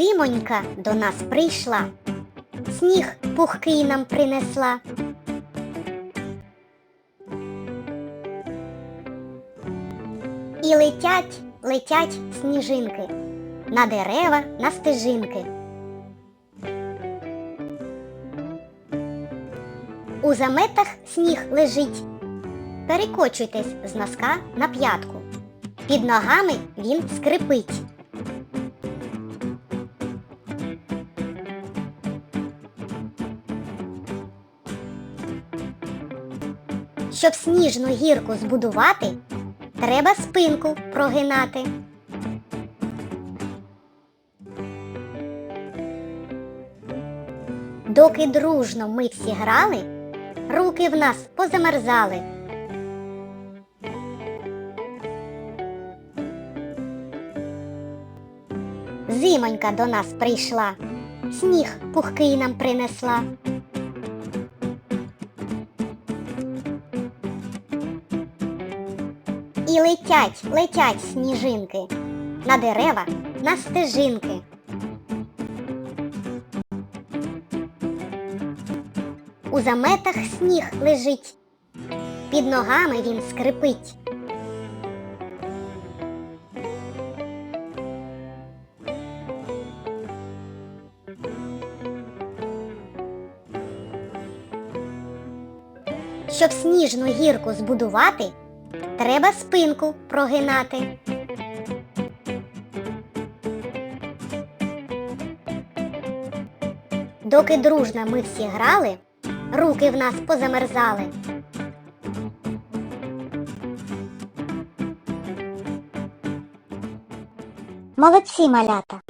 Зимонька до нас прийшла, сніг пухкий нам принесла. І летять, летять сніжинки на дерева, на стежинки. У заметах сніг лежить. Перекочуйтесь з носка на п'ятку. Під ногами він скрипить. Щоб сніжну гірку збудувати, треба спинку прогинати. Доки дружно ми всі грали, руки в нас позамерзали. Зимонька до нас прийшла, сніг пухкий нам принесла. І летять, летять сніжинки на дерева, на стежинки. У заметах сніг лежить, під ногами він скрипить. Щоб сніжну гірку збудувати, треба спинку прогинати. Доки дружно ми всі грали, руки в нас позамерзали. Молодці, малята!